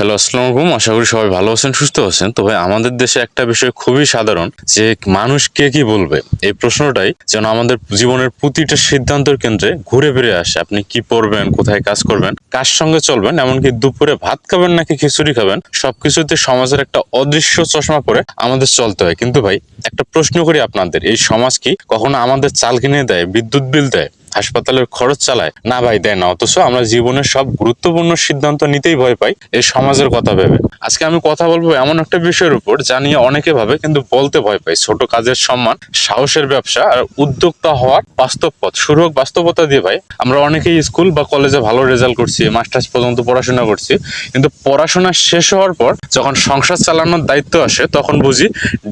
Hello আসসালামু আলাইকুম আশা করি সবাই ভালো আছেন, সুস্থ আছেন। তবে আমাদের দেশে একটা বিষয় খুবই সাধারণ যে মানুষ কে কি বলবে? এই প্রশ্নটাই যেন আমাদের জীবনের প্রতিটা সিদ্ধান্তের কেন্দ্রে ঘুরে ফিরে আসে। আপনি কি পড়বেন, কোথায় কাজ করবেন, কার সঙ্গে চলবেন, এমনকি দুপুরে ভাত খাবেন নাকি খিচুড়ি খাবেন, সবকিছুতে সমাজের একটা অদৃশ্য চশমা পরে আমাদের চলতে হয়। কিন্তু ভাই, একটা প্রশ্ন করি আপনাদের, এই সমাজ কি কখনো আমাদের চাল কিনে দেয়, বিদ্যুৎ বিল দেয়? হাসপাতালের খরচ চালায়। না ভাই, দেয় না। অথচ আমরা জীবনের সব গুরুত্বপূর্ণ সিদ্ধান্ত নিতেই ভয় পাই এই সমাজের কথা ভেবে। আজকে আমি কথা বলব এমন একটা বিষয়ের উপর যা নিয়ে অনেকে ভাবে, কিন্তু বলতে ভয় পাই ছোট কাজের সম্মান, সাহসের ব্যবসা আর উদ্যোক্তা হওয়ার বাস্তব পথ। শুরু হোক বাস্তবতা দিয়ে ভাই। আমরা অনেকেই স্কুল বা কলেজে ভালো রেজাল্ট করছি, মাস্টার্স পর্যন্ত পড়াশোনা করছি। কিন্তু পড়াশোনা শেষ হওয়ার পর যখন সংসার চালানোর দায়িত্ব আসে, তখন বুঝি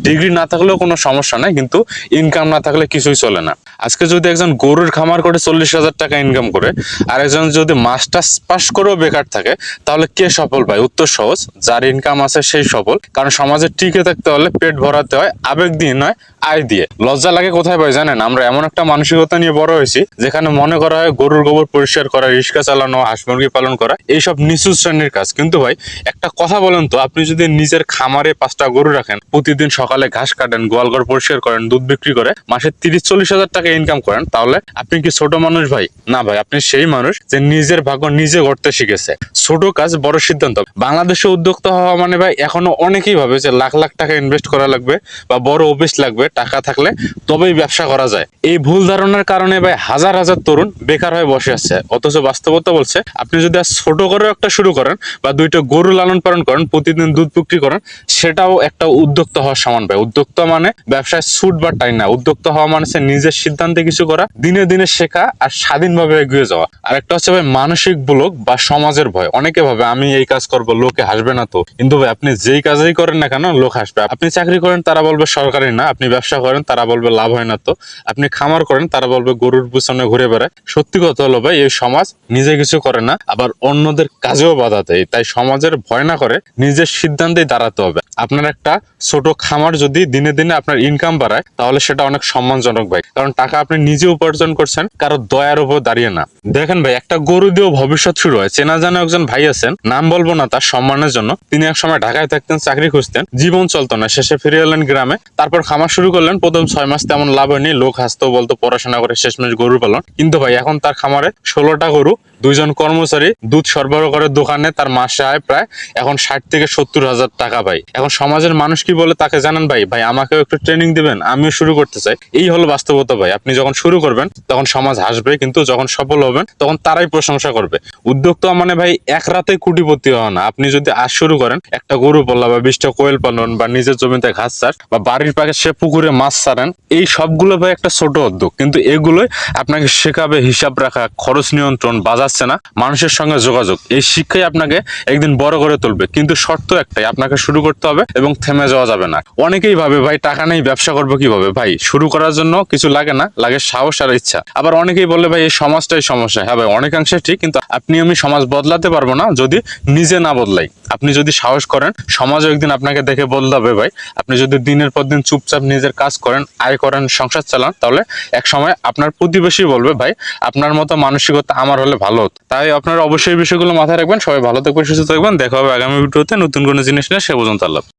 ডিগ্রি না থাকলেও কোনো সমস্যা নাই, কিন্তু ইনকাম না থাকলে কিছুই চলে না। আজকে যদি একজন গরুর খামার করে চল্লিশ হাজার টাকা ইনকাম করে আর একজন যদি মাস্টার্স পাস করেও বেকার থাকে, তাহলে কে সফল পায় উত্তর সহজ, যার ইনকাম আছে সেই সফল। কারণ সমাজে টিকে থাকতে হলে পেট ভরাতে হয়, আবেগ দিয়ে নয় আয় দিয়ে। লজ্জা লাগে কোথায় ভাই জানেন? আমরা এমন একটা মানসিকতা নিয়ে বড় হয়েছি, যেখানে মনে করা হয় গরুর গোবর পরিষ্কার করা রিক্সা চালানো, হাঁস মুরগি পালন করা, এইসব নিচু শ্রেণির কাজ। কিন্তু ভাই, একটা কথা বলেন তো, আপনি যদি নিজের খামারে পাঁচটা গরু রাখেন, প্রতিদিন সকালে ঘাস কাটেন, গোয়ালঘর পরিষ্কার করেন, দুধ বিক্রি করে মাসে তিরিশ চল্লিশ হাজার টাকা ইনকাম করেন, তাহলে আপনি কি ছোট মানুষ ভাই? না ভাই, আপনি সেই মানুষ যে নিজের ভাগ্য নিজে গড়তে শিখেছে। ছোট কাজ বড় সিদ্ধান্ত। বাংলাদেশে উদ্যোক্তা হওয়া মানে ভাই, এখনও অনেকেই ভাবে যে লাখ লাখ টাকা ইনভেস্ট করা লাগবে বা বড় অফিস লাগবে টাকা থাকলে তবেই ব্যবসা করা যায়। এই ভুল ধারণার কারণে ভাই হাজার হাজার তরুণ বেকার হয়ে বসে আছে। অথচ বাস্তবতা বলছে, আপনি যদি আজ ছোট করে একটা শুরু করেন বা দুইটা গরু লালন পালন করেন, প্রতিদিন দুধ বিক্রি করেন, সেটাও একটা উদ্যোক্তা হওয়ার সমান ভাই। উদ্যোক্তা মানে ব্যবসায় সুট বা টাই না। উদ্যোক্তা হওয়া মানে নিজের সিদ্ধান্তে কিছু করা, দিনে দিনে শেখা আর স্বাধীনভাবে এগিয়ে যাওয়া। আর একটা হচ্ছে ভাই মানসিক ব্লক বা সমাজের ভয়। অনেকে ভাবে, আমি এই কাজ করব, লোকে হাসবে না তো। কিন্তু ভাই আপনি যেই কাজই করেন না কেন, লোক হাসবে। আপনি চাকরি করেন, তারা বলবে, সরকারি না, আপনি ব্যবসা করেন, তারা বলবে লাভ হয় না তো। আপনি খামার করেন, তারা বলবে গরুর পিছনে ঘুরে বেড়ায়। সত্যি কথা হলো ভাই, এই সমাজ নিজে কিছু করে না, আবার অন্যদের কাজেও বাধা দেয়। তাই সমাজের ভয় না করে নিজের সিদ্ধান্তেই দাঁড়াতে হবে। আপনার একটা ছোট খামার যদি দিনে দিনে আপনার ইনকাম বাড়ায়, তাহলে সেটা অনেক সম্মানজনক ভাই। কারণ টাকা আপনি নিজে উপার্জন করছেন, কারও দয়ার উপর দাঁড়িয়ে না। দেখেন ভাই, একটা গরু দিয়েও ভবিষ্যৎ শুরু হয়। চেনা জানা একজন ভাই আছেন, নাম বলব না তার সম্মানের জন্য। তিনি এক সময় ঢাকায় থাকতেন, চাকরি খুঁজতেন, জীবন চলতো না। শেষে ফিরে এলেন গ্রামে, তারপর খামার শুরু করলেন, প্রথম ছয় মাস তেমন লাভ হয়নি, লোক হাসতেও বলতো, পড়াশোনা করে শেষমেশ গরু পালন। কিন্তু ভাই, এখন তার খামারে ষোলোটা গরু দুইজন কর্মচারী দুধ সরবরাহ করে দোকানে, তার মাসে আয় প্রায় এখন ষাট থেকে সত্তর হাজার টাকা ভাই। এখন সমাজের মানুষ কি বলে তাকে জানান ভাই? ভাই, আমাকেও একটু ট্রেনিং দিবেন, আমিও শুরু করতে চাই। এই হলো বাস্তবতা ভাই, আপনি যখন শুরু করবেন, তখন সমাজ হাসবে, কিন্তু যখন সফল হবেন, তখন তারাই প্রশংসা করবে। উদ্যোক্তা মানে ভাই, এক রাতে কোটিপতি হওয়া না। আপনি যদি আজ শুরু করেন, একটা গরু পাল্লা বা বিশটা কোয়েল পালন বা নিজের জমিতে ঘাস চাষ বা বাড়ির পাশে সে পুকুরে মাছ ছাড়েন, এই সবগুলো ভাই একটা ছোট উদ্যোগ। কিন্তু এগুলোই আপনাকে শেখাবে, হিসাব রাখা, খরচ নিয়ন্ত্রণ বাজাচ্ছে না, মানুষের সঙ্গে যোগাযোগ। এই শিক্ষাই আপনাকে একদিন বড় করে তুলবে। কিন্তু শর্ত একটাই, আপনাকে শুরু করতে হবে এবং থেমে যাওয়া যাবে না। অনেকেই ভাবে, ভাই, টাকা নেই, ব্যবসা করব কীভাবে? ভাই, শুরু করার জন্য কিছু লাগে না, লাগে সাহস আর ইচ্ছা। আবার অনেকেই বলে, ভাই, এই সমাজটাই সমস্যা। হ্যাঁ ভাই, অনেকাংশে ঠিক, কিন্তু আপনি, আমি সমাজ বদলাতে পারব না যদি নিজে না বদলাই। আপনি যদি সাহস করেন, সমাজও একদিন আপনাকে দেখে বদলাবে, ভাই। আপনি যদি দিনের পর দিন চুপচাপ নিজের কাজ করেন, আয় করেন, সংসার চালান, তাহলে এক সময় আপনার প্রতিবেশী বলবে, ভাই, আপনার মতো মানসিকতা আমার হলে ভালো হতো তাই আপনারা অবশ্যই বিষয়গুলো মাথায় রাখবেন। সবাই ভালো থাকবেন, সুস্থ থাকবেন। দেখা হবে আগামী ভিডিওতে নতুন কোনো জিনিস নিয়ে, সে পর্যন্ত আল্লাহ